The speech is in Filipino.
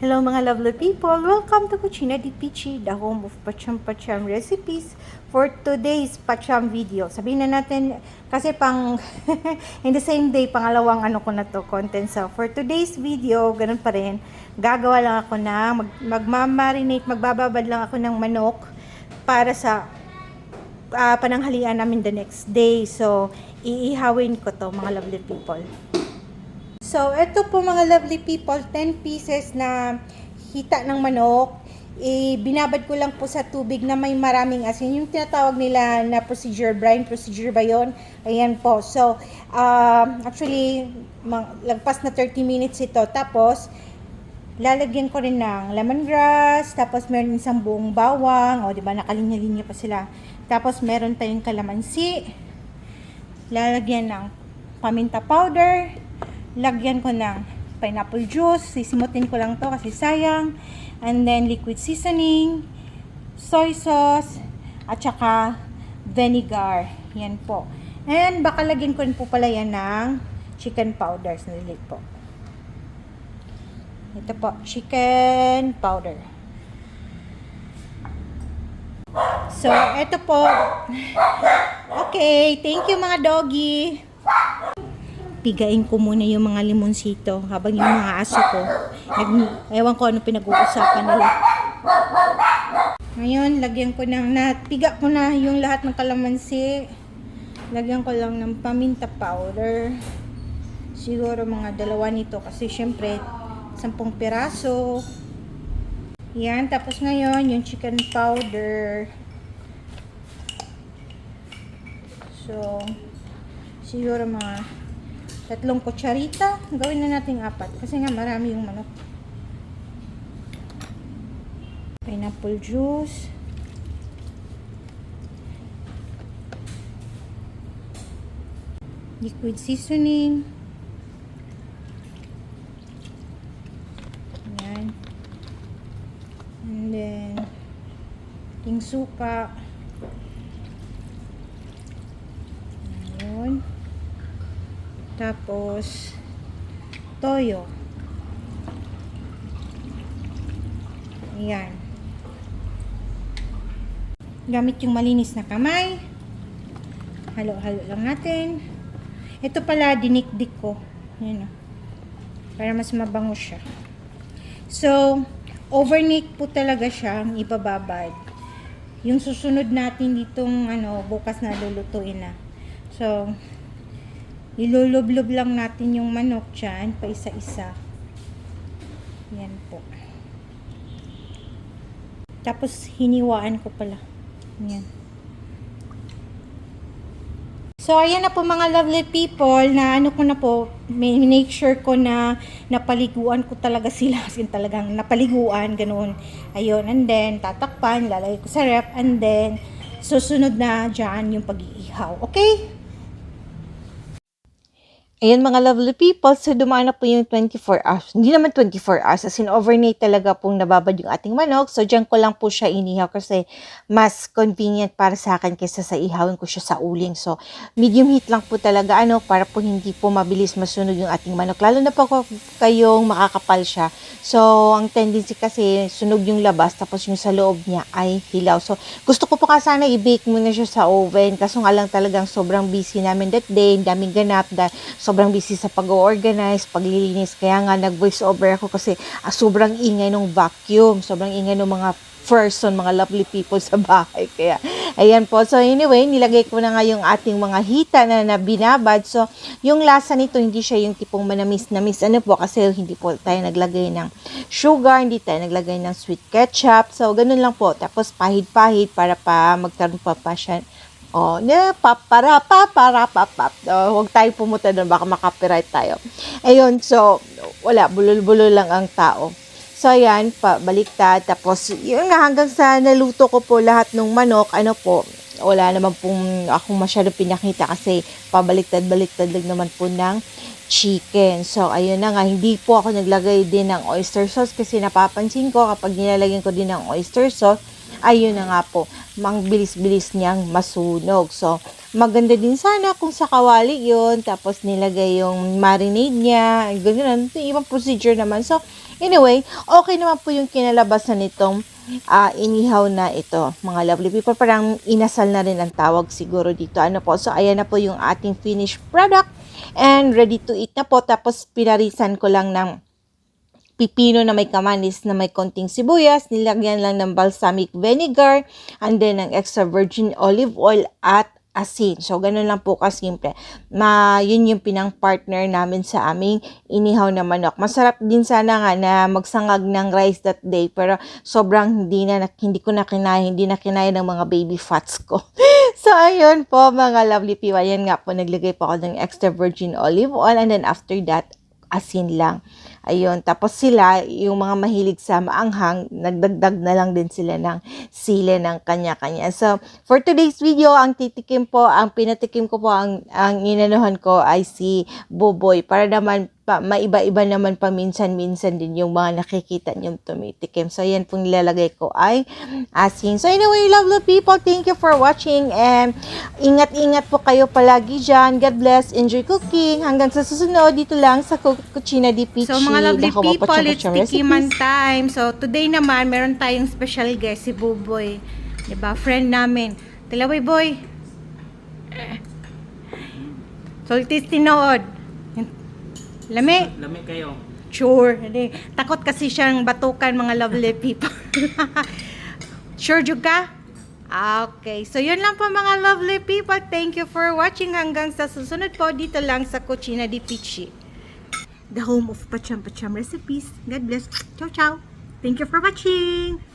Hello mga lovely people! Welcome to Cucina di Pichi, the home of Pacham Pacham recipes for today's Pacham video. Sabihin na natin, kasi pang in the same day, pangalawang ano ko na to, content. So, for today's video, ganun pa rin, gagawa lang ako na, mag, magmamarinate, magbababad lang ako ng manok para sa ah, pananghalian namin the next day. So, iihawin ko to mga lovely people. So, ito po mga lovely people, 10 pieces na hita ng manok. Eh, binabad ko lang po sa tubig na may maraming asin. Yung tinatawag nila na procedure, brine procedure ba yun? Ayan po. So, um, actually, lagpas na 30 minutes ito. Tapos, lalagyan ko rin ng lemongrass, tapos meron isang buong bawang, o di ba nakalinya-linya pa sila. Tapos meron tayong kalamansi, lalagyan ng paminta powder, lagyan ko ng pineapple juice, sisimutin ko lang to kasi sayang, and then liquid seasoning, soy sauce, at saka vinegar. Yan po. And baka lagyan ko rin po pala yan ng chicken powder. Sandali po. Ito po, chicken powder. So, ito po. Okay, thank you mga doggy. Pigain ko muna yung mga limonsito habang yung mga aso ko. Nag, ewan ko ano pinag-uusapan nila. Ngayon, lagyan ko ng, napiga ko na yung lahat ng kalamansi. Lagyan ko lang ng paminta powder. Siguro mga dalawa nito kasi syempre, sampung piraso. Yan, tapos ngayon, yung chicken powder. So, siguro mga tatlong kutsarita. Gawin na natin apat. Kasi nga marami yung manok. Pineapple juice. Liquid seasoning. Yan. And then, ting suka. Ayun. Tapos, toyo. Ayan. Gamit yung malinis na kamay. Halo-halo lang natin. Ito pala, dinikdik ko. Ayan o. Para mas mabango siya. So, overnight po talaga siya ang ibababad. Yung susunod natin ditong ano, bukas na lulutuin na. So, ilulublob lang natin yung manok dyan, pa isa-isa. Yan po. Tapos, hiniwaan ko pala. Yan. So, ayan na po mga lovely people na ano ko na po, may make sure ko na napaliguan ko talaga sila. As talagang napaliguan, ganun. Ayun, and then tatakpan, lalagay ko sa rep, and then susunod na dyan yung pag-iihaw. Okay? Ayan mga lovely people, so dumaan na po yung 24 hours. Hindi naman 24 hours, as in overnight talaga pong nababad yung ating manok. So dyan ko lang po siya inihaw kasi mas convenient para sa akin kaysa sa ihawin ko siya sa uling. So medium heat lang po talaga ano para po hindi po mabilis masunog yung ating manok. Lalo na kung kayong makakapal siya. So ang tendency kasi sunog yung labas tapos yung sa loob niya ay hilaw. So gusto ko po ka sana i-bake muna siya sa oven. Kaso nga lang talagang sobrang busy namin that day. Daming ganap dahil sobrang busy sa pag-organize, paglilinis. Kaya nga nag-voice over ako kasi ah, sobrang ingay ng vacuum. Sobrang ingay ng mga person, mga lovely people sa bahay. Kaya, ayan po. So, anyway, nilagay ko na nga yung ating mga hita na, na binabad. So, yung lasa nito, hindi siya yung tipong manamis-namis. Ano po, kasi hindi po tayo naglagay ng sugar, hindi tayo naglagay ng sweet ketchup. So, ganun lang po. Tapos, pahid-pahid para pa magkaroon pa pa siya Oh, ne, papara, papara, papap. Oh, huwag tayo pumunta doon, baka makapiright tayo. Ayun, so, wala, bulol-bulol lang ang tao. So, ayan, pa, baliktad. Tapos, yun nga, hanggang sa naluto ko po lahat ng manok, ano po, wala naman pong akong masyadong pinakita kasi pabaliktad-baliktad lang naman po ng chicken. So, ayun na nga, hindi po ako naglagay din ng oyster sauce kasi napapansin ko kapag nilalagyan ko din ng oyster sauce, ayun na nga po, mang bilis-bilis niyang masunog. So, maganda din sana kung sa kawali yon tapos nilagay yung marinade niya, ganyan, ito ibang procedure naman. So, anyway, okay naman po yung kinalabasan nitong ah, inihaw na ito, mga lovely people. Parang inasal na rin ang tawag siguro dito. Ano po, so ayan na po yung ating finished product and ready to eat na po. Tapos pinarisan ko lang ng pipino na may kamanis na may konting sibuyas, nilagyan lang ng balsamic vinegar, and then ng extra virgin olive oil at asin. So, ganun lang po kasimple. Ma, yun yung pinang partner namin sa aming inihaw na manok. Masarap din sana nga na magsangag ng rice that day, pero sobrang hindi na, hindi ko na kinaya, hindi na kinaya ng mga baby fats ko. so, ayun po mga lovely people. Ayan nga po, naglagay po ako ng extra virgin olive oil, and then after that, asin lang. Ayun, tapos sila, yung mga mahilig sa maanghang, nagdagdag na lang din sila ng sile ng kanya-kanya. So, for today's video, ang titikim po, ang pinatikim ko po, ang, ang inanuhan ko ay si Boboy. Para naman, pa, maiba-iba naman paminsan-minsan din yung mga nakikita niyong tumitikim. So, yan pong nilalagay ko ay asin. So, anyway, lovely people, thank you for watching and ingat-ingat po kayo palagi dyan. God bless, enjoy cooking. Hanggang sa susunod, dito lang sa Cucina di Pichi. So mga lovely Dako, people, it's tikiman time. So today naman, meron tayong special guest, si Buboy. 'Di ba Friend namin. Tilaway boy. Sultis tinood. Lami. Lami kayo. Sure. Hindi. Takot kasi siyang batukan mga lovely people. sure jud ka? Okay. So, yun lang po mga lovely people. Thank you for watching. Hanggang sa susunod po dito lang sa Cucina di Pichi. The home of Pacham Pacham recipes. God bless. Ciao, ciao. Thank you for watching.